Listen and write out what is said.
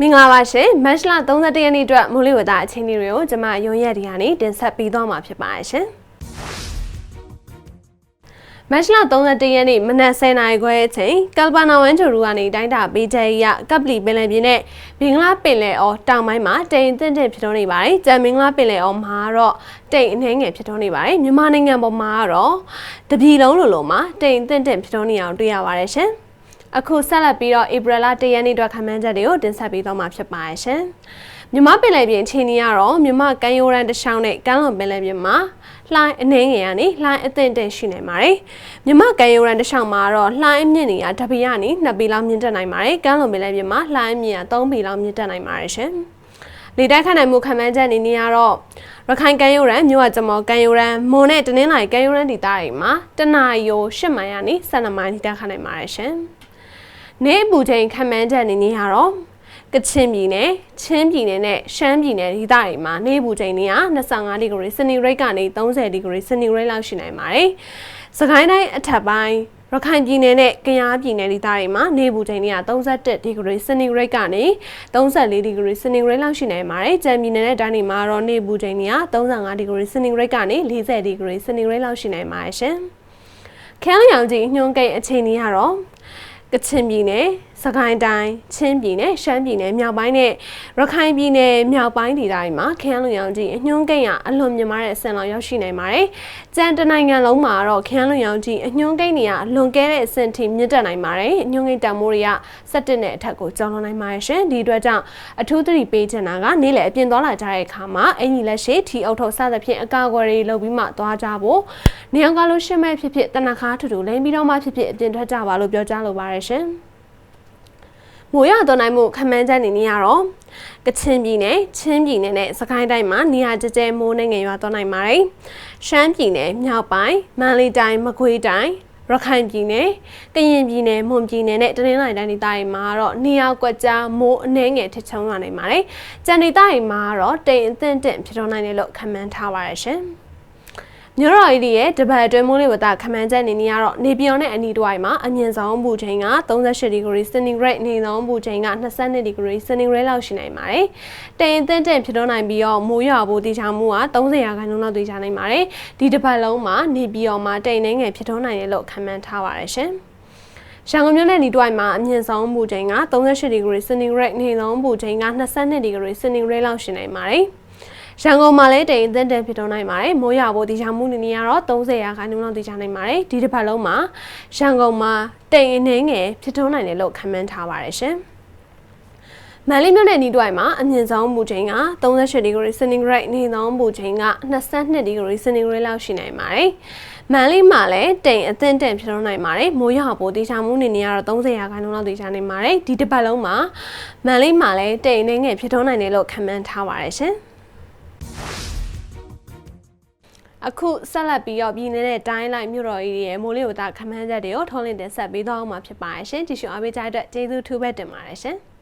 မင်္ဂလာပါရှင်မတ်လ31ရက်နေ့အတွက်မိုးလေဝသအခြေအနေတွေကိုကျွန်မရုံရက်ဒီကနေတင်ဆက်ပေးသွားမှာဖြစ်ပါတယ်ရှင်မတ်လ31ရက်နေ့မနက်10:00နာရီခွဲအချိန်ကယ်လ်ဘာနာဝမ်ဂျိုရူကနေတိုင်းတာပေးချက်အရကပ်ပလီပင်လယ်ပြင်နဲ့မင်္ဂလာပင်လယ်အော်တောင်ပိုင်းမှာတိမ်အထင်ထင်ဖြစ်ထွန်းနေပါတယ်။ကြံမင်္ဂလာပင်လယ်အော်မှာတော့တိမ်အနှဲငယ်ဖြစ်ထွန်းနေပါတယ်။မြန်မာနိုင်ငံပေါ်မှာကတော့တပြည်လုံးလိုလိုမှာတိမ်အထင်ထင်ဖြစ်ထွန်းနေအောင်တွေ့ရပါတယ်ရှင်။ အခုဆက်လက်ပြီးတော့ဧပြီလ၁ရက်နေ့အတွက်ခန့်မှန်းချက်တွေကိုတင်ဆက်ပေးသွားမှာဖြစ်ပါတယ်ရှင်။မြမပင်လယ်ပြင်အခြေအနေကတော့မြမကမ်းရိုးတန်းတစ်လျှောက်နဲ့ကမ်းလွန်ပင်လယ်ပြင်မှာလှိုင်းအနှင်းငယ်ကနေလှိုင်းအသင့်တဲ့ရှိနိုင်ပါတယ်။မြမကမ်းရိုးတန်းတစ်လျှောက်မှာတော့လှိုင်းအမြင့်နေရတပီကနေ2ပီလောက်မြင့်တက်နိုင်ပါတယ်။ကမ်းလွန်ပင်လယ်ပြင်မှာလှိုင်းအမြင့်က3ပီလောက်မြင့်တက်နိုင်ပါတယ်ရှင်။လေတိုက်ခတ်နိုင်မှုခံမှန်းချက်အနေနဲ့ကတော့ရခိုင်ကမ်းရိုးတန်းမြို့ဝကျမော်ကမ်းရိုးတန်းမွန်နဲ့တနင်္လာရီကမ်းရိုးတန်းဒေသတွေမှာတနအီယို10မိုင်ကနေ12မိုင်ထိတက်ခတ်နိုင်ပါတယ်ရှင်။ နေအပူချိန်ခံမှန်းချက်အနေနဲ့ကတော့ကချင်ပြည်နယ်ချင်းပြည်နယ်နဲ့ရှမ်းပြည်နယ်ဒေသတွေမှာနေအပူချိန်တွေက25ဒီဂရီစင်တီဂရိတ်ကနေ30ဒီဂရီစင်တီဂရိတ်လောက်ရှိနိုင်ပါတယ်။စကိုင်းတိုင်းအထက်ပိုင်းရခိုင်ပြည်နယ်နဲ့ကယားပြည်နယ်ဒေသတွေမှာနေပူချိန်တွေက31ဒီဂရီစင်တီဂရိတ်ကနေ34ဒီဂရီစင်တီဂရိတ်လောက်ရှိနိုင်ပါတယ်။ကြံပြည်နယ်နဲ့တိုင်းတွေမှာတော့နေပူချိန်တွေက35ဒီဂရီစင်တီဂရိတ်ကနေ40ဒီဂရီစင်တီဂရိတ်လောက်ရှိနိုင်ပါတယ်ရှင်။ခဲလျောင်ကြီးညွှန်းကိတ်အခြေအနေကတော့ ကချင်ပြည်နယ် စကိုင်းတိုင်းချင်းပြည်နယ်ရှမ်းပြည်နယ်မြောက်ပိုင်းနဲ့ရခိုင်ပြည်နယ်မြောက်ပိုင်းဒေသတွေမှာခရမ်းလွန်ရောင်ကြီးအညွှန်းကိန်းကအလွန်မြင့်မားတဲ့အဆင့်လောက်ရောက်ရှိနိုင်ပါတယ်။ကြံတနိုင်ငံလုံးမှာတော့ခရမ်းလွန်ရောင်ကြီးအညွှန်းကိန်းတွေကအလွန်ကဲတဲ့အဆင့်ထိမြင့်တက်နိုင်ပါတယ်။အညွှန်းကိန်းတန်မိုးတွေက17နဲ့အထက်ကိုကျော်လွန်နိုင်ပါတယ်ရှင်။ဒီအတွက်ကြောင့်အထူးသတိပေးချင်တာကနေ့လည်အပြင်သွားလာကြတဲ့အခါမှာအင်ကြီးလက်ရှိထီအုပ်ထုပ်စသဖြင့်အကာအကွယ်တွေလုပ်ပြီးမှသွားကြဖို့နေအောင်ကလို့ရှင်းမဲ့ဖြစ်ဖြစ်တနခါထူထူလိမ့်ပြီးတော့မှဖြစ်ဖြစ်အပြင်ထွက်ကြပါလို့ပြောကြားလိုပါတယ်ရှင်။ မိုးရသွန်းနိုင်မှုခမန်းချက်အနေနဲ့ကတော့ကချင်ပြည်နယ်ချင်းပြည်နယ်နဲ့စကိုင်းတိုင်းမှာနေရာကျကျမိုးနှငယ်ရွာသွန်းနိုင်ပါတယ်။ရှမ်းပြည်နယ်မြောက်ပိုင်းမန္တလေးတိုင်းမကွေးတိုင်းရခိုင်ပြည်နယ်ကရင်ပြည်နယ်မွန်ပြည်နယ်နဲ့တနင်္လာရီတိုင်းဒေသတွေမှာတော့နေရာကွက်ကြားမိုးအနှဲငယ်ထစ်ချုံလာနိုင်ပါတယ်။ကြံဒေသတွေမှာတော့တိမ်အသင့်တင့်ဖြစ်ထွန်းနိုင်တယ်လို့ခန့်မှန်းထားပါရရှင်။ မြို့တော်ကြီးရဲ့တပတ်အတွင်းမိုးလေဝသခန့်မှန်းချက်အနေနဲ့ကတော့နေပြည်တော်နဲ့အနီးတစ်ဝိုက်မှာအမြင့်ဆုံးပူချိန်က38ဒီဂရီစင်တီဂရိတ်နေဆုံးပူချိန်က22ဒီဂရီစင်တီဂရိတ်လောက်ရှိနိုင်ပါတယ်။တိမ်အသင့်တင့်ဖြစ်ထွန်းနိုင်ပြီးတော့မိုးရွာဖို့တည်ချမှုက30ရာခိုင်နှုန်းလောက်တည်ချနိုင်ပါတယ်။ဒီတစ်ပတ်လုံးမှာနေပြည်တော်မှာတိမ်နှင်းငယ်ဖြစ်ထွန်းနိုင်တယ်လို့ခန့်မှန်းထားပါတယ်ရှင်။ရန်ကုန်မြို့နယ်ဤတွိုင်မှာအမြင့်ဆုံးပူချိန်က38ဒီဂရီစင်တီဂရိတ်နေဆုံးပူချိန်က22ဒီဂရီစင်တီဂရိတ်လောက်ရှိနိုင်ပါတယ်။ ရန်ကုန်မှာလည်းတိမ်အသင့်တန်ဖြစ်တော့နိုင်ပါတယ်မိုးရွာဖို့တရားမှုနေနေရတော့30ရာခိုင်နှုန်းလောက်တရားနိုင်ပါတယ်ဒီတစ်ပတ်လုံးမှာရန်ကုန်မှာတိမ်အနေငယ်ဖြစ်ထွန်းနိုင်တယ်လို့ခန့်မှန်းထားပါတယ်ရှင်မန်လေးမြို့နယ်နီးတွိုင်မှာအမြင့်ဆုံးမူချိန်က38ဒီဂရီစင်တီဂရိတ်နေသောမူချိန်က22ဒီဂရီစင်တီဂရိတ်လောက်ရှိနိုင်ပါတယ်။မန်လေးမှာလည်းတိမ်အသင့်တင့်ဖြစ်ထွန်းနိုင်ပါတယ်။မိုးရွာဖို့တေချာမှုနေနေရတော့30ရာခိုင်နှုန်းလောက်တေချာနိုင်ပါတယ်။ဒီတစ်ပတ်လုံးမှာမန်လေးမှာလည်းတိမ်အနေငယ်ဖြစ်ထွန်းနိုင်တယ်လို့ခန့်မှန်းထားပါတယ်ရှင်။ အခုဆက်လက်ပြီးတော့ပြည်နေတဲ့တိုင်းလိုက်မြို့တော်ကြီးရဲ့မိုးလေဝသခမန်းချက်တွေကိုထုံးလင်းတင်ဆက်ပေးသွားအောင်မှာဖြစ်ပါတယ်ရှင်။ကြည့်ရှုအားပေးကြတဲ့အတွက်ကျေးဇူးထူးပဲတင်ပါတယ်ရှင်။